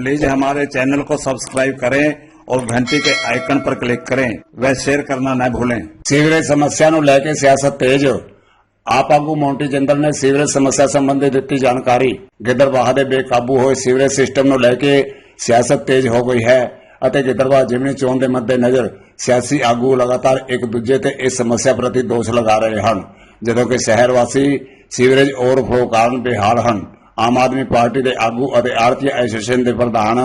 Please हमारे channel को subscribe करें और घंटी के आइकन पर क्लिक करें व शेयर करना न भूलें ਸੀਵਰੇਜ ਸਮੱਸਿਆ ਨੂੰ ਲੈ ਕੇ ਸਿਆਸਤ ਤੇਜ਼ ਆਪ ਆਗੂ ਮੌਂਟੀ ਜਿੰਦਲ ਨੇ ਸੀਵਰੇਜ ਸਮੱਸਿਆ ਸੰਬੰਧੀ ਦਿੱਤੀ ਜਾਣਕਾਰੀ ਗਿੱਦੜਬਾਹਾ ਦੇ ਬੇਕਾਬੂ ਹੋਏ ਸੀਵਰੇਜ ਸਿਸਟਮ ਨੂੰ ਲੈ ਕੇ ਸਿਆਸਤ ਤੇਜ਼ ਹੋ ਗਈ ਹੈ ਅਤੇ ਗਿੱਦੜਬਾਹਾ ਜਿਮਨੀ ਚੋਣ ਦੇ ਮੱਦੇਨਜ਼ਰ ਸਿਆਸੀ ਆਗੂ ਲਗਾਤਾਰ ਇੱਕ ਦੂਜੇ ਤੇ ਇਸ ਸਮੱਸਿਆ ਪ੍ਰਤੀ ਦੋਸ਼ ਲਗਾ ਰਹੇ ਹਨ ਜਦੋਂ ਕਿ ਸ਼ਹਿਰ ਵਾਸੀ ਸੀਵਰੇਜ ਓਵਰਫਲੋ ਕਾਰਨ ਬੇਹਾਲ ਹਨ ਆਮ ਆਦਮੀ ਪਾਰਟੀ ਦੇ ਆਗੂ ਅਤੇ ਆੜਤੀ ਐਸੋਸੀਏਸ਼ਨ ਦੇ ਪ੍ਰਧਾਨ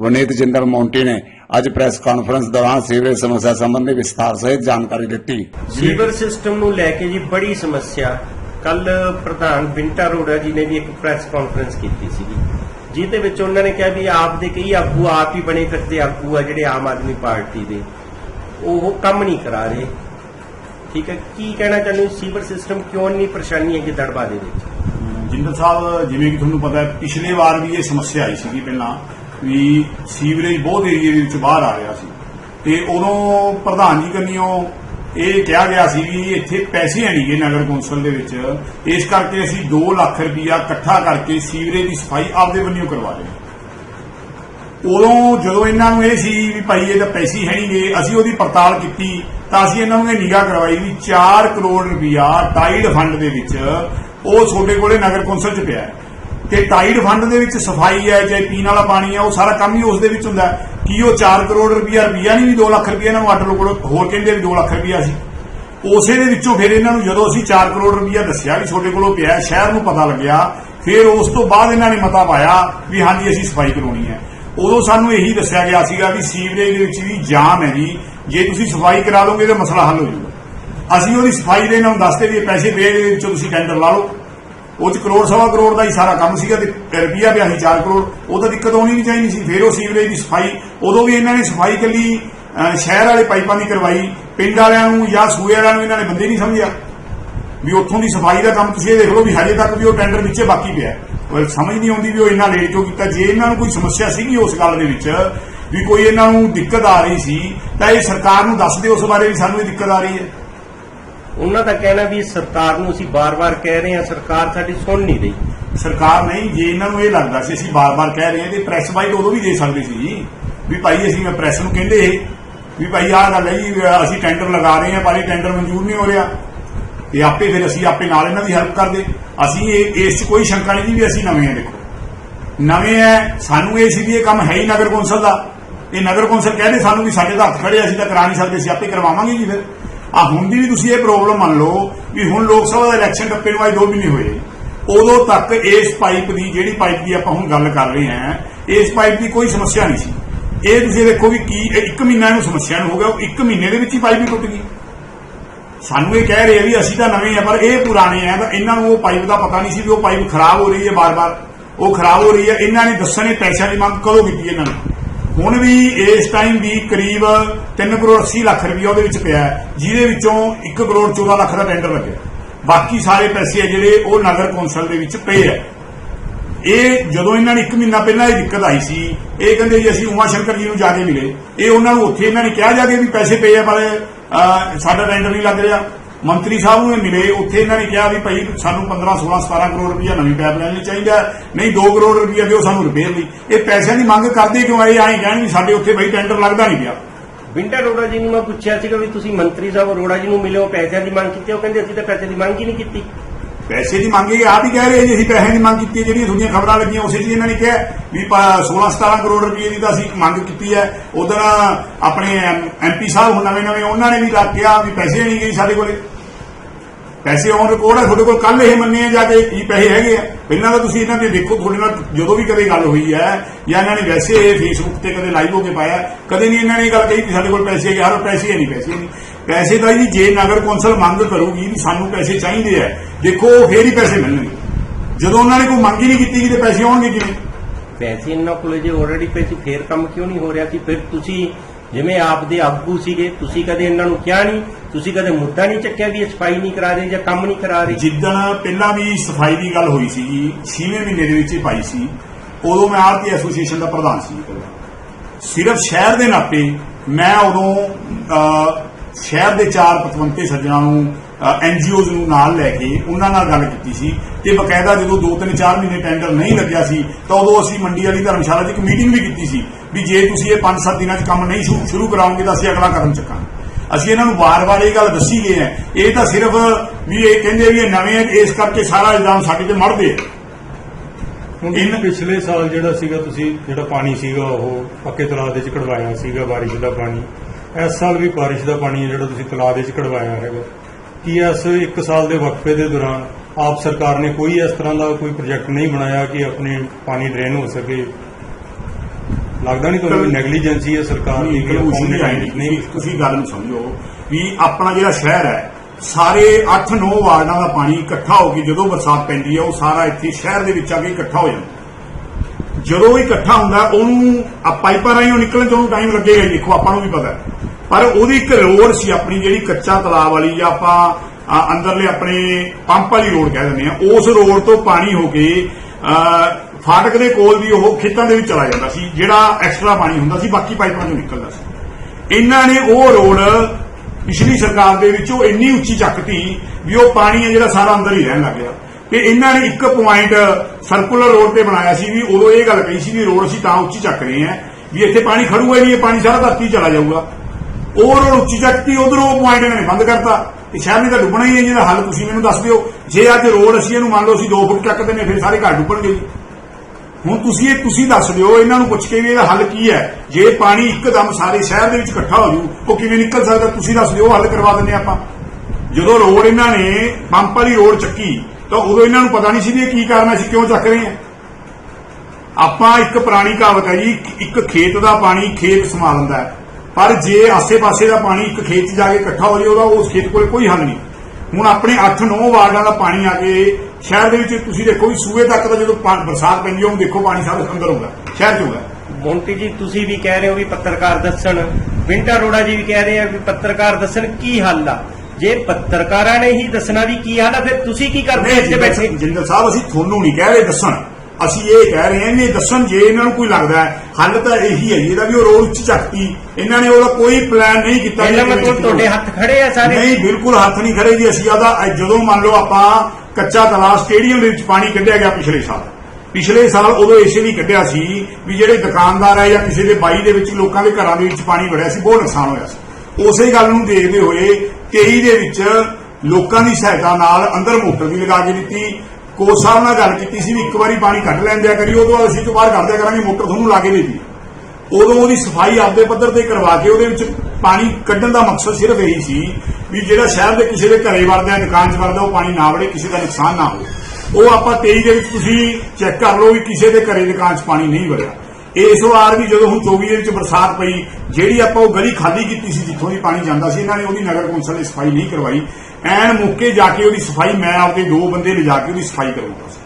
ਵਨੀਤ ਜਿੰਦਲ ਮੌਂਟੀ ਨੇ ਅੱਜ ਪ੍ਰੈਸ ਕਾਨਫਰੰਸ ਦੌਰਾਨ ਸੀਵਰੇਜ ਸਮੱਸਿਆ ਸੰਬੰਧੀ ਵਿਸਥਾਰ ਸਹਿਤ ਜਾਣਕਾਰੀ ਦਿੱਤੀ। ਸੀਵਰ ਸਿਸਟਮ ਨੂੰ ਲੈ ਕੇ ਜੀ ਬੜੀ ਸਮੱਸਿਆ। ਕੱਲ ਪ੍ਰਧਾਨ ਬਿੰਟਾ ਰੋੜਾ ਜੀ ਨੇ ਵੀ ਇੱਕ ਪ੍ਰੈਸ ਕਾਨਫਰੰਸ ਕੀਤੀ ਸੀਗੀ। ਜਿਹਦੇ ਵਿੱਚ ਉਹਨਾਂ ਨੇ ਕਿਹਾ ਵੀ ਆਪ ਦੇ ਕਈ ਆਗੂ ਆਪ ਹੀ ਬਣੇ ਫਿਰਦੇ ਆਗੂ ਆ ਜਿਹੜੇ ਆਮ ਆਦਮੀ ਪਾਰਟੀ ਦੇ। ਉਹ ਕੰਮ ਨਹੀਂ ਕਰਾ ਰਹੇ। ਠੀਕ ਹੈ, ਕੀ ਕਹਿਣਾ ਚਾਹੁੰਦੇ ਸੀਵਰ ਸਿਸਟਮ ਕਿਉਂ ਨਹੀਂ ਪਰੇਸ਼ਾਨੀ ਹੈ ਗਿੱਦੜਬਾ ਦੇ ਵਿੱਚ? ਜਿੰਦਲ ਸਾਹਿਬ, ਜਿਵੇਂ ਕਿ ਤੁਹਾਨੂੰ ਪਤਾ ਹੈ, ਪਿਛਲੇ ਵਾਰ ਵੀ ਇਹ ਸਮੱਸਿਆ ਆਈ ਸੀਗੀ ਪਹਿਲਾਂ ਵੀ ਸੀਵਰੇਜ ਬਹੁਤ ਏਰੀਏ ਦੇ ਵਿੱਚ ਬਾਹਰ ਆ ਰਿਹਾ ਸੀ। ਤੇ ਉਦੋਂ ਪ੍ਰਧਾਨ ਜੀ ਕੰਨੀਓ ਇਹ ਕਿਹਾ ਗਿਆ ਸੀ ਵੀ ਇੱਥੇ ਪੈਸੇ ਹੈ ਨਹੀਂਗੇ ਨਗਰ ਕੌਂਸਲ ਦੇ ਵਿੱਚ। ਇਸ ਕਰਕੇ ਅਸੀਂ 2 ਲੱਖ ਰੁਪਇਆ ਇਕੱਠਾ ਕਰਕੇ ਸੀਵਰੇਜ ਦੀ ਸਫ਼ਾਈ ਆਪਦੇ ਬੰਨਿਓ ਕਰਵਾ ਰਹੇ ਉਦੋਂ ਜਦੋਂ ਇਹਨਾਂ ਨੂੰ ਇਹ ਸੀ ਵੀ ਭਾਈ ਇਹ ਤਾਂ ਪੈਸੇ ਹੈ ਨਹੀਂ ਗਏ ਅਸੀਂ ਉਹਦੀ ਪੜਤਾਲ ਕੀਤੀ ਤਾਂ ਅਸੀਂ ਇਹਨਾਂ ਨੂੰ ਇਹ ਨਿਗਾਹ ਕਰਵਾਈ ਵੀ 4 ਕਰੋੜ ਰੁਪਇਆ ਟਾਈਡ ਫੰਡ ਦੇ ਵਿੱਚ ਉਹ ਤੁਹਾਡੇ ਕੋਲੇ ਨਗਰ ਕੌਂਸਲ 'ਚ ਪਿਆ ਹੈ। ਤੇ ਟਾਈਡ ਫੰਡ ਦੇ ਵਿੱਚ ਸਫ਼ਾਈ ਹੈ, ਚਾਹੇ ਪੀਣ ਵਾਲਾ ਪਾਣੀ ਹੈ, ਉਹ ਸਾਰਾ ਕੰਮ ਹੀ ਉਸ ਦੇ ਵਿੱਚ ਹੁੰਦਾ ਕੀ ਉਹ 4 ਕਰੋੜ ਰੁਪਇਆ ਰੁਪਇਆ ਨਹੀਂ ਵੀ 2 ਲੱਖ ਰੁਪਇਆ ਇਹਨਾਂ ਨੂੰ ਅੱਡ ਕੋਲ ਹੋਰ ਕਹਿੰਦੇ ਵੀ 2 ਲੱਖ ਰੁਪਇਆ ਸੀ। ਉਸੇ ਦੇ ਵਿੱਚੋਂ ਫਿਰ ਇਹਨਾਂ ਨੂੰ ਜਦੋਂ ਅਸੀਂ 4 ਕਰੋੜ ਰੁਪਇਆ ਦੱਸਿਆ ਵੀ ਤੁਹਾਡੇ ਕੋਲੋਂ ਪਿਆ ਸ਼ਹਿਰ ਨੂੰ ਪਤਾ ਲੱਗਿਆ। ਫਿਰ ਉਸ ਤੋਂ ਬਾਅਦ ਇਹਨਾਂ ਨੇ ਮਤਾ ਪਾਇਆ ਵੀ ਹਾਂਜੀ, ਅਸੀਂ ਸਫ਼ਾਈ ਕਰਾਉਣੀ ਹੈ। ਉਦੋਂ ਸਾਨੂੰ ਇਹੀ ਦੱਸਿਆ ਗਿਆ ਸੀਗਾ ਵੀ ਸੀਵਰੇਜ ਦੇ ਵਿੱਚ ਵੀ ਜਾਮ ਹੈ ਜੀ। ਜੇ ਤੁਸੀਂ ਸਫ਼ਾਈ ਕਰਾ ਲਓਗੇ ਤਾਂ ਮਸਲਾ ਹੱਲ ਹੋ ਜਾਊਗਾ। ਅਸੀਂ ਉਹਦੀ ਸਫ਼ਾਈ ਦੇ ਇਹਨਾਂ ਨੂੰ ਦੱਸਦੇ ਵੀ ਇਹ ਪੈਸੇ ਵੇਚ ਦੇ ਵਿੱਚੋਂ ਤੁਸੀਂ ਟੈਂਡਰ ਲਾ ਲਓ। ਉਹ ਚ ਕਰੋੜ ਸਵਾ ਕਰੋੜ ਦਾ ਹੀ ਸਾਰਾ ਕੰਮ ਸੀਗਾ ਤੇ ਰੁਪਈਆ ਵੀ ਅਸੀਂ 4 ਕਰੋੜ। ਉਹ ਤਾਂ ਦਿੱਕਤ ਹੋਣੀ ਨਹੀਂ ਚਾਹੀਦੀ ਸੀ। ਫਿਰ ਉਹ ਸੀਵਰੇਜ ਦੀ ਸਫ਼ਾਈ, ਉਦੋਂ ਵੀ ਇਹਨਾਂ ਨੇ ਸਫ਼ਾਈ ਕੱਲੀ ਸ਼ਹਿਰ ਵਾਲੇ ਪਾਈਪਾਂ ਦੀ ਕਰਵਾਈ। ਪਿੰਡ ਵਾਲਿਆਂ ਨੂੰ ਜਾਂ ਸੂਏ ਵਾਲਿਆਂ ਨੂੰ ਇਹਨਾਂ ਨੇ ਬੰਦੇ ਨਹੀਂ ਸਮਝਿਆ। ਵੀ ਉੱਥੋਂ ਦੀ ਸਫ਼ਾਈ ਦਾ ਕੰਮ ਤੁਸੀਂ ਇਹ ਦੇਖ ਲਓ ਵੀ ਹਜੇ ਤੱਕ ਵੀ ਉਹ ਟੈਂਡਰ ਵਿੱਚੇ ਬਾਕੀ ਪਿਆ ਉਹ ਸਮਝ ਨਹੀਂ ਆਉਂਦੀ ਵੀ ਉਹ ਇੰਨਾ ਲੇਟ ਕਿਉਂ ਕੀਤਾ। ਜੇ ਇਹਨਾਂ ਨੂੰ ਕੋਈ ਸਮੱਸਿਆ ਸੀਗੀ ਉਸ ਗੱਲ ਦੇ ਵਿੱਚ, ਵੀ ਕੋਈ ਇਹਨਾਂ ਨੂੰ ਦਿੱਕਤ ਆ ਰਹੀ ਸੀ, ਤਾਂ ਇਹ ਸਰਕਾਰ ਨੂੰ ਦੱਸ ਦਿਓ ਉਸ ਬਾਰੇ ਵੀ ਸਾਨੂੰ ਇਹ ਦਿੱਕਤ ਆ ਰਹੀ ਹੈ। ਉਹਨਾਂ ਦਾ ਕਹਿਣਾ ਵੀ ਸਰਕਾਰ ਨੂੰ ਅਸੀਂ ਬਾਰ-ਬਾਰ ਕਹਿ ਰਹੇ ਹਾਂ, ਸਰਕਾਰ ਸਾਡੀ ਸੁਣ ਨਹੀਂ ਰਹੀ। ਸਰਕਾਰ ਨਹੀਂ, ਜੇ ਇਹਨਾਂ ਨੂੰ ਇਹ ਲੱਗਦਾ ਸੀ, ਅਸੀਂ ਬਾਰ-ਬਾਰ ਕਹਿ ਰਹੇ ਹਾਂ, ਤੇ ਪ੍ਰੈਸ ਬਾਈਟ ਉਦੋਂ ਵੀ ਦੇ ਸਕਦੇ ਸੀ। ਜੀ ਵੀ ਭਾਈ ਅਸੀਂ ਪ੍ਰੈਸ ਨੂੰ ਕਹਿੰਦੇ ਵੀ ਭਾਈ ਆਹ ਗੱਲ ਹੈ ਜੀ, ਅਸੀਂ ਟੈਂਡਰ ਲਗਾ ਰਹੇ ਹਾਂ ਪਰ ਇਹ ਟੈਂਡਰ ਮਨਜ਼ੂਰ ਨਹੀਂ ਹੋ ਰਿਹਾ। ਤੇ ਆਪੇ ਫਿਰ ਅਸੀਂ ਆਪੇ ਨਾਲ ਇਹਨਾਂ ਦੀ ਹੈਲਪ ਕਰਦੇ। ਅਸੀਂ ਇਹ, ਇਸ 'ਚ ਕੋਈ ਸ਼ੰਕਾ ਨਹੀਂ ਜੀ ਵੀ ਅਸੀਂ ਨਵੇਂ ਆ, ਦੇਖੋ। ਨਵੇਂ ਹੈ ਸਾਨੂੰ ਇਹ ਸੀ ਵੀ ਇਹ ਕੰਮ ਹੈ ਹੀ ਨਗਰ ਕੌਂਸਲ ਦਾ। ਇਹ ਨਗਰ ਕੌਂਸਲ ਕਹਿੰਦੇ ਸਾਨੂੰ ਵੀ ਸਾਡੇ ਦਾ ਹੱਥ ਖੜੇ ਅਸੀਂ ਤਾਂ ਕਰਾ ਨਹੀਂ ਸਕਦੇ, ਅਸੀਂ ਆਪੇ ਕਰਵਾਵਾਂਗੇ ਜੀ ਫਿਰ। ਆ ਹੁਣ ਦੀ ਵੀ ਤੁਸੀਂ ਇਹ ਪ੍ਰੋਬਲਮ ਮੰਨ ਲਓ ਵੀ ਹੁਣ ਲੋਕ ਸਭਾ ਦਾ ਇਲੈਕਸ਼ਨ ਟੱਪੇ ਨੂੰ ਆਈ 2 ਮਹੀਨੇ ਹੋਏ। ਉਦੋਂ ਤੱਕ ਇਸ ਪਾਈਪ ਦੀ, ਜਿਹੜੀ ਪਾਈਪ ਦੀ ਆਪਾਂ ਹੁਣ ਗੱਲ ਕਰ ਰਹੇ ਹਾਂ, ਇਸ ਪਾਈਪ ਦੀ ਕੋਈ ਸਮੱਸਿਆ ਨਹੀਂ ਸੀ। ਇਹ ਤੁਸੀਂ ਦੇਖੋ ਵੀ ਕੀ ਇੱਕ ਮਹੀਨਾ ਇਹਨੂੰ ਸਮੱਸਿਆ ਨੂੰ ਹੋ ਗਿਆ, ਉਹ ਇੱਕ ਮਹੀਨੇ ਦੇ ਵਿੱਚ ਹੀ ਪਾਈਪ ਹੀ ਟੁੱਟ ਗਈ। ਸਾਨੂੰ ਇਹ ਕਹਿ ਰਹੇ ਆ ਵੀ ਅਸੀਂ ਤਾਂ ਨਵੇਂ ਆ, ਪਰ ਇਹ ਪੁਰਾਣੇ ਆ, ਤਾਂ ਇਹਨਾਂ ਨੂੰ ਉਹ ਪਾਈਪ ਦਾ ਪਤਾ ਨਹੀਂ ਸੀ ਵੀ ਉਹ ਪਾਈਪ ਖਰਾਬ ਹੋ ਰਹੀ ਹੈ ਬਾਰ-ਬਾਰ। ਉਹ ਖਰਾਬ ਹੋ ਰਹੀ ਹੈ, ਇਹਨਾਂ ਨੇ ਦੱਸਣੇ ਪੈਸਿਆਂ ਦੀ ਮੰਗ ਕਦੋਂ ਕੀਤੀ ਇਹਨਾਂ ਨੇ? ਹੁਣ ਵੀ ਇਸ ਟਾਈਮ ਵੀ ਕਰੀਬ 3 ਕਰੋੜ 80 ਲੱਖ ਰੁਪਏ ਉਹਦੇ ਵਿੱਚ ਪਿਆ ਜਿਹਦੇ ਵਿੱਚੋਂ 1 ਕਰੋੜ 14 ਲੱਖ ਦਾ ਟੈਂਡਰ ਲੱਗਿਆ। ਬਾਕੀ ਸਾਰੇ ਪੈਸੇ ਆ ਜਿਹੜੇ ਉਹ ਨਗਰ ਕੌਂਸਲ ਦੇ ਵਿੱਚ ਪਏ ਆ। ਇਹ ਜਦੋਂ ਇਹਨਾਂ ਨੇ ਇੱਕ ਮਹੀਨਾ ਪਹਿਲਾਂ ਇਹ ਦਿੱਕਤ ਆਈ ਸੀ, ਇਹ ਕਹਿੰਦੇ ਜੀ ਅਸੀਂ ਉਮਾ ਸ਼ੰਕਰ ਜੀ ਨੂੰ ਜਾ ਕੇ ਮਿਲੇ। ਇਹ ਉਹਨਾਂ ਨੂੰ ਉੱਥੇ ਇਹਨਾਂ ਨੇ ਕਿਹਾ ਜਾ ਕੇ ਵੀ ਪੈਸੇ ਪਏ ਆ, ਪਰ ਸਾਡਾ ਟੈਂਡਰ ਨਹੀਂ ਲੱਗ ਰਿਹਾ। ਮੰਤਰੀ ਸਾਹਿਬ ਨੂੰ ਇਹ ਮਿਲੇ ਉੱਥੇ ਇਹਨਾਂ ਨੇ ਕਿਹਾ ਵੀ ਭਾਈ ਸਾਨੂੰ 15 16 17 ਕਰੋੜ ਰੁਪਇਆ ਨਵੀਂ ਪਾਈਪਲਾਈਨ ਲਈ ਚਾਹੀਦਾ ਹੈ। ਨਹੀਂ 2 ਕਰੋੜ ਰੁਪਇਆ ਦਿਓ ਸਾਨੂੰ ਰਿਪੇਅਰ ਲਈ। ਇਹ ਪੈਸਿਆਂ ਦੀ ਮੰਗ ਕਰਦੇ ਕਿਉਂ ਆਏ ਆਏ ਕਹਿਣ ਵੀ ਸਾਡੇ ਉੱਥੇ ਬਈ ਟੈਂਡਰ ਲੱਗਦਾ ਨਹੀਂ ਪਿਆ। ਬਿੰਟਾ ਅਰੋੜਾ ਜੀ ਨੂੰ ਮੈਂ ਪੁੱਛਿਆ ਸੀਗਾ ਵੀ ਤੁਸੀਂ ਮੰਤਰੀ ਸਾਹਿਬ ਅਰੋੜਾ ਜੀ ਨੂੰ ਮਿਲਿਓ ਪੈਸਿਆਂ ਦੀ ਮੰਗ ਕੀਤੀ ਉਹ ਕਹਿੰਦੇ ਅਸੀਂ ਤਾਂ ਪੈਸੇ ਦੀ ਮੰਗ ਹੀ ਨਹੀਂ ਕੀਤੀ। ਪੈਸੇ ਦੀ ਮੰਗ ਇਹ ਆਪ ਹੀ ਕਹਿ ਰਹੇ ਜੀ ਅਸੀਂ ਪੈਸੇ ਦੀ ਮੰਗ ਕੀਤੀ ਹੈ ਜਿਹੜੀਆਂ ਤੁਹਾਡੀਆਂ ਖਬਰਾਂ ਲੱਗੀਆਂ ਉਸੇ 'ਚ ਇਹਨਾਂ ਨੇ ਕਿਹਾ। ਵੀ 16 17 ਕਰੋੜ ਰੁਪਏ ਦੀ ਤਾਂ ਅਸੀਂ ਮੰਗ ਕੀਤੀ ਹੈ। ਉਧਰ ਆਪਣੇ ਐਮਪੀ ਸਾਹਿਬ ਹੁਣ ਨਵੇਂ ਨਵੇਂ ਉਹਨਾਂ ਨੇ ਵੀ ਕਿਹਾ ਵੀ ਪੈਸੇ ਨਹੀਂ ਗਏ ਸਾਡੇ ਕੋਲੇ। ਪੈਸੇ ਔਨ ਰਿਕਾਰਡ ਹੈ ਤੁਹਾਡੇ ਕੋਲ ਕੱਲ ਇਹ ਮੰਨੇ ਆ ਜਾ ਕੇ ਕੀ ਪੈਸੇ ਹੈਗੇ ਆ। ਪਹਿਲਾਂ ਤਾਂ ਤੁਸੀਂ ਇਹਨਾਂ ਦੇ ਦੇਖੋ, ਤੁਹਾਡੇ ਨਾਲ ਜਦੋਂ ਵੀ ਕਦੇ ਗੱਲ ਹੋਈ ਹੈ, ਜਾਂ ਇਹਨਾਂ ਨੇ ਵੈਸੇ ਫੇਸਬੁੱਕ ਤੇ ਕਦੇ ਲਾਈਵ ਹੋ ਕੇ ਪਾਇਆ, ਕਦੇ ਨਹੀਂ ਇਹਨਾਂ ਨੇ ਗੱਲ ਕਹੀ ਕਿ ਸਾਡੇ ਕੋਲ ਪੈਸੇ ਹੈਗੇ, ਹਰ ਪੈਸੇ ਨਹੀਂ ਪੈਸੇ ਨਹੀਂ। ਪੈਸੇ ਤਾਂ ਜੀ ਜੇ ਨਗਰ ਕੌਂਸਲ ਮੰਗ ਕਰੂਗੀ ਵੀ ਸਾਨੂੰ ਪੈਸੇ ਚਾਹੀਦੇ ਆ, ਦੇਖੋ ਫੇਰ ਹੀ ਪੈਸੇ ਮਿਲਣਗੇ ਜਦੋਂ ਉਹਨਾਂ ਨੇ ਕੋਈ ਮੰਗ ਹੀ ਨਹੀਂ ਕੀਤੀ ਕਿ ਤੇ ਪੈਸੇ ਆਉਣਗੇ ਕਿਵੇਂ? ਪੈਸੇ ਇਹਨਾਂ ਕੋਲੇ ਜੇ ਆਲਰੇਡੀ ਪੈਸੇ ਫੇਰ ਕੰਮ ਕਿਉਂ ਨਹੀਂ ਹੋ ਰਿਹਾ ਸੀ ਫਿਰ ਤੁਸੀਂ ਜਿਵੇਂ ਆਪ ਆਗੂ ਸੀਗੇ, ਤੁਸੀਂ ਕਦੇ ਇਹਨਾਂ ਨੂੰ ਕਿਹਾ ਨਹੀਂ? ਤੁਸੀਂ ਕਦੇ ਮੁੱਦਾ ਨਹੀਂ ਚੱਕਿਆ ਵੀ ਇਹ ਸਫ਼ਾਈ ਨਹੀਂ ਕਰਾ ਰਹੇ ਜਾਂ ਕੰਮ ਨਹੀਂ ਕਰਾ ਰਹੇ? ਜਿੱਦਣ ਪਹਿਲਾਂ ਵੀ ਸਫ਼ਾਈ ਦੀ ਗੱਲ ਹੋਈ ਸੀਗੀ 6ਵੇਂ ਮਹੀਨੇ ਦੇ ਵਿੱਚ ਹੀ ਪਾਈ ਸੀ, ਉਦੋਂ ਮੈਂ ਆਰਤੀ ਐਸੋਸੀਏਸ਼ਨ ਦਾ ਪ੍ਰਧਾਨ ਸੀ। ਸਿਰਫ ਸ਼ਹਿਰ ਦੇ ਨਾਤੇ ਮੈਂ ਉਦੋਂ ਸ਼ਹਿਰ ਦੇ ਚਾਰ ਪਤਵੰਤੇ ਸੱਜਣਾ ਨੂੰ ਐਨਜੀਓਜ਼ ਨੂੰ ਨਾਲ ਲੈ ਕੇ ਉਹਨਾਂ ਨਾਲ ਗੱਲ ਕੀਤੀ ਸੀ ਤੇ ਬਕਾਇਦਾ ਜਦੋਂ 2-3-4 ਮਹੀਨੇ ਟੈਂਡਰ ਨਹੀਂ ਲੱਗਿਆ ਸੀ ਤਾਂ ਉਦੋਂ ਅਸੀਂ ਮੰਡੀ ਵਾਲੀ ਧਰਮਸ਼ਾਲਾ 'ਚ ਇੱਕ ਮੀਟਿੰਗ ਵੀ ਕੀਤੀ ਸੀ ਵੀ ਜੇ ਤੁਸੀਂ ਇਹ 5-7 ਦਿਨਾਂ 'ਚ ਕੰਮ ਨਹੀਂ ਸ਼ੁਰੂ- ਕਰਾਓਗੇ ਤਾਂ ਅਸੀਂ ਅਗਲਾ ਕਦਮ ਚੱਕਾਂਗੇ। ਅਸੀਂ ਇਹਨਾਂ ਨੂੰ ਵਾਰ-ਵਾਰ ਇਹ ਗੱਲ ਦੱਸੀ ਗਏ ਹੈ ਇਹ ਤਾਂ ਸਿਰਫ ਵੀ ਇਹ ਕਹਿੰਦੇ ਵੀ ਇਹ ਨਵੇਂ ਇਸ ਕਰਕੇ ਸਾਰਾ ਇਲਜ਼ਾਮ ਸਾਡੇ ਤੇ ਮੜਦੇ ਆ। ਹੁਣ ਇਨ- ਪਿਛਲੇ ਸਾਲ ਜਿਹੜਾ ਸੀਗਾ ਤੁਸੀਂ ਜਿਹੜਾ ਪਾਣੀ ਸੀਗਾ ਉਹ ਪੱਕੇ ਤਲਾਅ ਦੇ ਚ ਕਢਵਾਇਆ ਸੀਗਾ ਬਾਰਿਸ਼ ਦਾ ਪਾਣੀ। ਇਸ ਸਾਲ ਵੀ ਬਾਰਿਸ਼ ਦਾ ਪਾਣੀ ਹੈ ਜਿਹੜਾ ਤੁਸੀਂ ਤਲਾਅ ਦੇ ਚ ਕਢਵਾਇਆ ਹੈਗਾ। ਕੀ ਇਸ ਇੱਕ ਸਾਲ ਦੇ ਵਕਫੇ ਦੇ ਦੌਰਾਨ ਆਪ ਸਰਕਾਰ ਨੇ ਕੋਈ ਇਸ ਤਰ੍ਹਾਂ ਦਾ ਕੋਈ ਪ੍ਰੋਜੈਕਟ ਨਹੀਂ ਬਣਾਇਆ ਕਿ ਆਪਣੇ ਪਾਣੀ ਡਰੇਨ ਹੋ ਸਕੇ? ਲੱਗਦਾ ਨਹੀਂ ਤੁਹਾਨੂੰ ਨੈਗਲੀਜੈਂਸੀ ਹੈ ਸਰਕਾਰ ਦੀ ਕਿ ਕਲੂਸ਼ ਆਪਾਂ ਨਹੀਂ ਨੇ ਆਈ ਨਹੀਂ ਨਹੀਂ। ਤੁਸੀਂ ਗੱਲ ਨੂੰ ਸਮਝੋ ਵੀ ਆਪਣਾ ਜਿਹੜਾ ਸ਼ਹਿਰ ਹੈ ਸਾਰੇ 8-9 ਵਾਰਡਾਂ ਦਾ ਪਾਣੀ ਇਕੱਠਾ ਹੋ ਕੇ ਜਦੋਂ ਬਰਸਾਤ ਪੈਂਦੀ ਹੈ ਉਹ ਸਾਰਾ ਇੱਥੇ ਸ਼ਹਿਰ ਦੇ ਵਿੱਚ ਆ ਕੇ ਇਕੱਠਾ ਹੋ ਜਾਂਦਾ। ਜਦੋਂ ਇਕੱਠਾ ਹੁੰਦਾ ਉਹਨੂੰ ਆ ਪਾਈਪਾਂ ਰਾਹੀਂ ਉਹ ਨਿਕਲਣ ਚ ਉਹਨੂੰ ਟਾਈਮ ਲੱਗੇਗਾ ਦੇਖੋ ਆਪਾਂ ਨੂੰ ਵੀ ਪਤਾ ਪਰ ਉਹਦੀ ਇੱਕ ਰੋਡ ਸੀ ਆਪਣੀ ਜਿਹੜੀ ਕੱਚਾ ਤਲਾਬ ਵਾਲੀ ਜਾਂ ਆਪਾਂ ਅੰਦਰਲੇ ਆਪਣੇ ਪੰਪ ਵਾਲੀ ਰੋਡ ਕਹਿ ਦਿੰਦੇ ਆ ਉਸ ਰੋਡ ਤੋਂ ਪਾਣੀ ਹੋ ਕੇ ਅ, ਫਾਟਕ ਦੇ ਕੋਲ ਵੀ ਉਹ ਖੇਤਾਂ ਦੇ ਵਿੱਚ ਚਲਾ ਜਾਂਦਾ ਸੀ ਜਿਹੜਾ ਐਕਸਟਰਾ ਪਾਣੀ ਹੁੰਦਾ ਸੀ ਬਾਕੀ ਪਾਈਪਾਂ ਚੋਂ ਨਿਕਲਦਾ ਸੀ। ਇਹਨਾਂ ਨੇ ਉਹ ਰੋਡ ਪਿਛਲੀ ਸਰਕਾਰ ਦੇ ਵਿੱਚ ਉਹ ਇੰਨੀ ਉੱਚੀ ਚੱਕਤੀ ਵੀ ਉਹ ਪਾਣੀ ਹੈ ਜਿਹੜਾ ਸਾਰਾ ਅੰਦਰ ਹੀ ਰਹਿਣ ਲੱਗ ਗਿਆ। ਤੇ ਇਹਨਾਂ ਨੇ ਇੱਕ ਪੁਆਇੰਟ ਸਰਕੂਲਰ ਰੋਡ ਤੇ ਬਣਾਇਆ ਸੀ ਵੀ ਉਦੋਂ ਇਹ ਗੱਲ ਕਹੀ ਸੀ ਵੀ ਰੋਡ ਅਸੀਂ ਤਾਂ ਉੱਚੀ ਚੱਕ ਰਹੇ ਹਾਂ, ਵੀ ਇੱਥੇ ਪਾਣੀ ਖੜੂਗਾ ਨਹੀਂ ਇਹ ਪਾਣੀ ਸਾਰਾ ਧਰਤੀ ਚਲਾ ਜਾਊਗਾ। ਉਹ ਰੋਡ ਉੱਚੀ ਚੱਕਤੀ ਉਧਰੋਂ ਉਹ ਪੁਆਇੰਟ ਇਹਨਾਂ ਨੇ ਬੰਦ ਕਰਤਾ। ਤੇ ਸ਼ਹਿਰ ਨੇ ਤਾਂ ਡੁੱਬਣਾ ਹੀ ਹੈ ਜਿਹਦਾ ਹੱਲ ਤੁਸੀਂ ਮੈਨੂੰ ਦੱਸ ਦਿਓ। ਜੇ ਅੱਜ ਰੋਡ ਅਸੀਂ ਇਹਨੂੰ ਮੰਨ ਲਓ ਅਸੀਂ 2 ਫੁੱਟ ਚੱਕਦੇ ਨੇ ਫਿਰ ਸਾਰੇ ਘਰ ਡੁੱਬਣਗੇ ਜੀ। ਹੁਣ ਤੁਸੀਂ ਇਹ ਤੁਸੀਂ ਦੱਸ ਦਿਓ, ਇਹਨਾਂ ਨੂੰ ਪੁੱਛ ਕੇ ਵੀ ਇਹਦਾ ਹੱਲ ਕੀ ਹੈ? ਜੇ ਪਾਣੀ ਇੱਕਦਮ ਸਾਰੇ ਸ਼ਹਿਰ ਦੇ ਵਿੱਚ ਇਕੱਠਾ ਹੋ ਜੂ, ਉਹ ਕਿਵੇਂ ਨਿਕਲ ਸਕਦਾ? ਤੁਸੀਂ ਦੱਸ ਦਿਓ, ਹੱਲ ਕਰਵਾ ਦਿੰਦੇ ਆਪਾਂ। ਜਦੋਂ ਰੋਡ ਇਹਨਾਂ ਨੇ ਪੰਪ ਵਾਲੀ ਰੋਡ ਚੱਕੀ ਤਾਂ ਉਦੋਂ ਇਹਨਾਂ ਨੂੰ ਪਤਾ ਨਹੀਂ ਸੀ ਵੀ ਇਹ ਕੀ ਕਾਰਨ ਅਸੀਂ ਕਿਉਂ ਚੱਕ ਰਹੇ ਹਾਂ। ਆਪਾਂ ਇੱਕ ਪੁਰਾਣੀ ਕਹਾਵਤ ਹੈ ਜੀ, ਇੱਕ ਖੇਤ ਦਾ ਪਾਣੀ ਖੇਤ ਸਮਾ ਹੈ। ਪਰ ਜੇ ਆਸੇ-ਪਾਸੇ ਦਾ ਪਾਣੀ ਇੱਕ ਖੇਤ 'ਚ ਜਾ ਕੇ ਇਕੱਠਾ ਹੋ ਜਾਏ ਉਹਦਾ ਉਸ ਖੇਤ ਕੋਲ ਕੋਈ ਹੱਲ ਨਹੀਂ। ਹੁਣ ਆਪਣੇ 8-9 ਵਾਰਡਾਂ ਦਾ ਪਾਣੀ ਆ ਕੇ ਸ਼ਹਿਰ ਦੇ ਵਿੱਚ ਤੁਸੀਂ ਦੇਖੋ ਵੀ ਸੂਏ ਤੱਕ ਦਾ ਜਦੋਂ ਬਰਸਾਤ ਪੈਂਦੀ ਹੈ ਦੇਖੋ ਪਾਣੀ ਸਾਰਾ ਅੰਦਰ ਹੁੰਦਾ ਸ਼ਹਿਰ 'ਚ ਹੁੰਦਾ ਮੋਂਟੀ ਜੀ, ਤੁਸੀਂ ਵੀ ਕਹਿ ਰਹੇ ਹੋ ਵੀ ਪੱਤਰਕਾਰ ਦੱਸਣ। ਵਿੰਟਾ ਰੋੜਾ ਜੀ ਵੀ ਕਹਿ ਰਹੇ ਆ ਵੀ ਪੱਤਰਕਾਰ ਦੱਸਣ ਕੀ ਹੱਲ ਆ। ਜੇ ਪੱਤਰਕਾਰਾਂ ਨੇ ਹੀ ਦੱਸਣਾ ਵੀ ਕੀ ਹੱਲ ਆ ਫਿਰ ਤੁਸੀਂ ਕੀ ਕਰਦੇ ਇੱਥੇ ਬੈਠੇ ਜਿੰਦਰ ਸਾਹਿਬ ਅਸੀਂ ਤੁਹਾਨੂੰ ਨਹੀਂ ਕਹਿ ਰਹੇ ਦੱਸਣ। ਅਸੀਂ ਇਹ ਕਹਿ ਰਹੇ ਹਾਂ ਵੀ ਇਹ ਦੱਸਣ ਜੇ ਇਹਨਾਂ ਨੂੰ ਕੋਈ ਲੱਗਦਾ ਹੈ। ਹੱਲ ਤਾਂ ਇਹੀ ਹੈ ਇਹਦਾ ਵੀ ਉਹ ਰੋਡ ਉੱਚ ਚੱਕਤੀ ਇਹਨਾਂ ਨੇ ਉਹਦਾ ਕੋਈ ਪਲਾਨ ਨਹੀਂ ਕੀਤਾ ਇਹਦਾ ਮਤਲਬ ਤੁਹਾਡੇ ਹੱਥ ਖੜੇ ਆ ਸਾਰੇ। ਨਹੀਂ ਬਿਲਕੁਲ ਹੱਥ ਨਹੀਂ ਖੜੇ ਜੀ ਅਸੀਂ ਆਦਾ ਜਦੋਂ ਮੰਨ ਲਓ ਆਪਾਂ ਕੱਚਾ ਤਲਾਬ ਸਟੇਡੀਅਮ ਦੇ ਵਿੱਚ ਪਾਣੀ ਕੱਢਿਆ ਗਿਆ ਪਿਛਲੇ ਸਾਲ। ਪਿਛਲੇ ਸਾਲ ਉਦੋਂ ਇਸੇ ਲਈ ਕੱਢਿਆ ਸੀ ਵੀ ਜਿਹੜੇ ਦੁਕਾਨਦਾਰ ਹੈ ਜਾਂ ਕਿਸੇ ਦੇ ਬਾਈ ਦੇ ਵਿੱਚ ਲੋਕਾਂ ਦੇ ਘਰਾਂ ਦੇ ਵਿੱਚ ਪਾਣੀ ਵੜਿਆ ਸੀ ਬਹੁਤ ਨੁਕਸਾਨ ਹੋਇਆ ਸੀ। ਉਸੇ ਗੱਲ ਨੂੰ ਦੇਖਦੇ ਹੋਏ 23 ਦੇ ਵਿੱਚ ਲੋਕਾਂ ਦੀ ਸਹਾਇਤਾ ਨਾਲ ਅੰਦਰ ਮੋਟਰ ਵੀ ਲਗਾ ਕੇ ਦਿੱਤੀ। ਕੋਚ ਸਾਹਿਬ ਨਾਲ ਗੱਲ ਕੀਤੀ ਸੀ ਵੀ ਇੱਕ ਵਾਰੀ ਪਾਣੀ ਕੱਢ ਲੈਂਦਿਆ ਕਰੀ, ਉਦੋਂ ਬਾਅਦ ਅਸੀਂ ਤੋਂ ਬਾਹਰ ਕੱਢ ਦਿਆ ਕਰਾਂਗੇ, ਮੋਟਰ ਤੁਹਾਨੂੰ ਲਾ ਕੇ ਦੇ ਦਿੱਤੀ ਉਦੋਂ ਉਹਦੀ ਸਫ਼ਾਈ ਆਪਦੇ ਪੱਧਰ ਤੇ ਕਰਵਾ ਕੇ ਉਹਦੇ ਵਿੱਚ ਪਾਣੀ ਕੱਢਣ ਦਾ ਮਕਸਦ ਸਿਰਫ ਇਹੀ ਸੀ ਵੀ ਜਿਹੜਾ ਸ਼ਹਿਰ ਦੇ ਕਿਸੇ ਦੇ ਘਰੇ ਵੜਦਾ, ਦੁਕਾਨ 'ਚ ਵੜਦਾ, ਉਹ ਪਾਣੀ ਨਾ ਵੜੇ, ਕਿਸੇ ਦਾ ਨੁਕਸਾਨ ਨਾ ਹੋਵੇ। ਉਹ ਆਪਾਂ 23 ਦੇ ਵਿੱਚ ਤੁਸੀਂ ਚੈੱਕ ਕਰ ਲਓ ਵੀ ਕਿਸੇ ਦੇ ਘਰੇ ਦੁਕਾਨ 'ਚ ਪਾਣੀ ਨਹੀਂ ਵੜਿਆ। ਇਸ ਵਾਰ ਵੀ ਜਦੋਂ ਹੁਣ 24 ਦੇ ਵਿੱਚ ਬਰਸਾਤ ਪਈ, ਜਿਹੜੀ ਆਪਾਂ ਉਹ ਗਲੀ ਖਾਲੀ ਕੀਤੀ ਸੀ, ਜਿੱਥੋਂ ਦੀ ਪਾਣੀ ਜਾਂਦਾ ਸੀ, ਇਹਨਾਂ ਨੇ ਉਹਦੀ ਨਗਰ ਕੌਂਸਲ ਨੇ ਸਫ਼ਾਈ ਨਹੀਂ ਕਰਵਾਈ। ਐਨ ਮੌਕੇ ਜਾ ਕੇ ਉਹਦੀ ਸਫ਼ਾਈ, ਮੈਂ ਆਪਦੇ ਦੋ ਬੰਦੇ ਲਿਜਾ ਕੇ ਉਹਦੀ ਸਫ਼ਾਈ ਕਰਵਾਉਂਦਾ ਸੀ।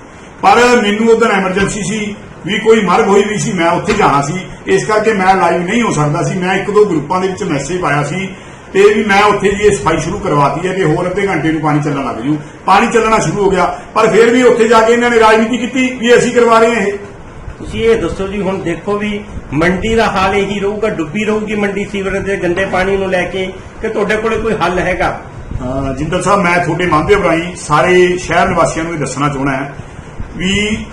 ਪਰ ਮੈਨੂੰ ਉਦੋਂ ਐਮਰਜੈਂਸੀ ਸੀ, ਵੀ ਕੋਈ ਮਰਗ ਹੋਈ ਵੀ ਸੀ, ਮੈਂ ਉੱਥੇ ਜਾਣਾ ਸੀ। ਇਸ ਕਰਕੇ ਮੈਂ ਲਾਈਵ ਨਹੀਂ ਹੋ ਸਕਦਾ ਸੀ। ਮੈਂ ਇੱਕ ਦੋ ਗਰੁੱਪਾਂ ਦੇ ਵਿੱਚ ਮੈਸੇਜ ਪਾਇਆ ਸੀ ਤੇ ਵੀ ਮੈਂ ਉੱਥੇ ਜੀ ਇਹ ਸਫ਼ਾਈ ਸ਼ੁਰੂ ਕਰਵਾਤੀ ਹੈ ਕਿ ਹੋਰ ਅੱਧੇ ਘੰਟੇ ਨੂੰ ਪਾਣੀ ਚੱਲਣ ਲੱਗ ਜੂ। ਪਾਣੀ ਚੱਲਣਾ ਸ਼ੁਰੂ ਹੋ ਗਿਆ, ਪਰ ਫਿਰ ਵੀ ਉੱਥੇ ਜਾ ਕੇ ਇਹਨਾਂ ਨੇ ਰਾਜਨੀਤੀ ਕੀਤੀ, ਵੀ ਅਸੀਂ ਕਰਵਾ ਰਹੇ ਹਾਂ ਇਹ। ਤੁਸੀਂ ਇਹ ਦੱਸੋ ਜੀ, ਹੁਣ ਦੇਖੋ ਵੀ ਮੰਡੀ ਦਾ ਹਾਲ ਇਹੀ ਰਹੂਗਾ, ਡੁੱਬੀ ਰਹੂਗੀ ਮੰਡੀ ਸੀਵਰੇਜ ਦੇ ਗੰਦੇ ਪਾਣੀ ਨੂੰ ਲੈ ਕੇ, ਕਿ ਤੁਹਾਡੇ ਕੋਲੇ ਕੋਈ ਹੱਲ ਹੈਗਾ? ਅਹ ਜਿੰਦਰ ਸਾਹਿਬ, ਮੈਂ ਤੁਹਾਡੇ ਮਾਧਿਅਮ ਰਾਹੀਂ ਸਾਰੇ ਸ਼ਹਿਰ ਨਿਵਾਸੀਆਂ ਨੂੰ ਇਹ ਦੱਸਣਾ ਚਾਹੁੰਦਾ ਹਾਂ ਵੀ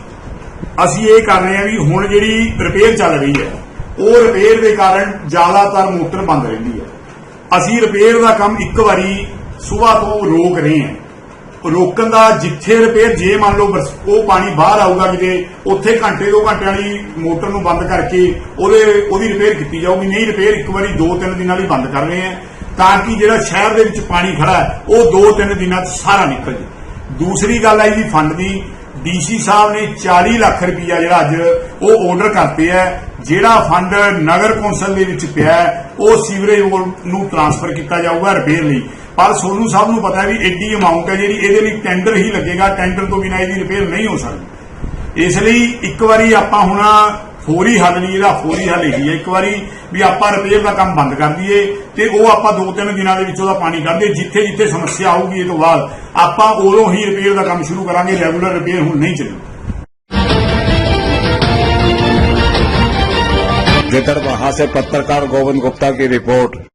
ਅਸੀਂ ਇਹ ਕਰ ਰਹੇ ਹਾਂ ਵੀ ਹੁਣ ਜਿਹੜੀ ਰਿਪੇਅਰ ਚੱਲ ਰਹੀ ਹੈ, ਉਹ ਰਿਪੇਅਰ ਦੇ ਕਾਰਨ ਜ਼ਿਆਦਾਤਰ ਮੋਟਰ ਬੰਦ ਰਹਿੰਦੀ ਹੈ। ਅਸੀਂ ਰਿਪੇਅਰ ਦਾ ਕੰਮ ਇੱਕ ਵਾਰੀ ਸਵੇਰ ਤੋਂ ਰੋਕ ਰਹੇ ਹਾਂ। ਰੋਕਣ ਦਾ ਜਿੱਥੇ ਰਿਪੇਅਰ ਜੇ ਮੰਨ ਲਓ ਉਹ ਪਾਣੀ ਬਾਹਰ ਆਊਗਾ ਕਿਤੇ, ਉੱਥੇ ਘੰਟੇ ਦੋ ਘੰਟੇ ਵਾਲੀ ਮੋਟਰ ਨੂੰ ਬੰਦ ਕਰਕੇ ਉਹਦੇ, ਉਹਦੀ ਰਿਪੇਅਰ ਕੀਤੀ ਜਾਊਗੀ। ਨਹੀਂ ਰਿਪੇਅਰ ਇੱਕ ਵਾਰੀ ਦੋ ਤਿੰਨ ਦਿਨਾਂ ਲਈ ਬੰਦ ਕਰ ਰਹੇ ਹਾਂ ਤਾਂ ਕਿ ਜਿਹੜਾ ਸ਼ਹਿਰ ਦੇ ਵਿੱਚ ਪਾਣੀ ਖੜਾ ਉਹ ਦੋ ਤਿੰਨ ਦਿਨਾਂ 'ਚ ਸਾਰਾ ਨਿਕਲ ਜੇ ਦੂਸਰੀ ਗੱਲ ਹੈ ਜੀ ਫੰਡ ਦੀ ਡੀਸੀ ਸਾਹਿਬ ਨੇ 40 ਲੱਖ ਰੁਪਈਆ ਜਿਹੜਾ ਅੱਜ ਉਹ ਆਰਡਰ ਕਰਤੇ ਹੈ ਜਿਹੜਾ ਫੰਡ ਨਗਰ ਕੌਂਸਲ ਦੇ ਵਿੱਚ ਪਿਆ, ਉਹ ਸੀਵਰੇਜ ਨੂੰ ਟ੍ਰਾਂਸਫਰ ਕੀਤਾ ਜਾਊਗਾ ਰਿਪੇਅਰ ਲਈ। ਪਰ ਸੋਨੂੰ ਸਾਹਿਬ ਨੂੰ ਪਤਾ ਹੈ ਵੀ ਐਡੀ ਅਮਾਉਂਟ ਹੈ ਜਿਹੜੀ ਇਹਦੇ ਲਈ ਟੈਂਡਰ ਹੀ ਲੱਗੇਗਾ ਟੈਂਡਰ ਤੋਂ ਬਿਨਾਂ ਇਹਦੀ ਰਿਪੇਅਰ ਨਹੀਂ ਹੋ ਸਕਦੀ ਇਸ ਲਈ ਇੱਕ ਵਾਰੀ ਆਪਾਂ ਹੁਣ ਫੌਰੀ ਹੱਲ ਨਹੀਂ ਇਹਦਾ ਫੌਰੀ ਹੱਲ ਇਹੀ ਹੈ ਇੱਕ ਵਾਰੀ ਵੀ ਆਪਾਂ ਰਿਪੇਅਰ ਦਾ ਕੰਮ ਬੰਦ ਕਰ ਦਈਏ ਤੇ ਉਹ ਆਪਾਂ ਦੋ ਤਿੰਨ ਦਿਨਾਂ ਦੇ ਵਿੱਚ ਉਹਦਾ ਪਾਣੀ ਕੱਢ ਦਈਏ ਜਿੱਥੇ ਜਿੱਥੇ ਸਮੱਸਿਆ ਆਊਗੀ ਇਹ ਤੋਂ ਬਾਅਦ ਆਪਾਂ ਉਦੋਂ ਹੀ ਰਿਪੇਅਰ ਦਾ ਕੰਮ ਸ਼ੁਰੂ ਕਰਾਂਗੇ ਰੈਗੂਲਰ ਰਿਪੇਅਰ ਹੁਣ ਨਹੀਂ ਚੱਲੂ गिदड़बाहा से पत्रकार गोविंद गुप्ता की रिपोर्ट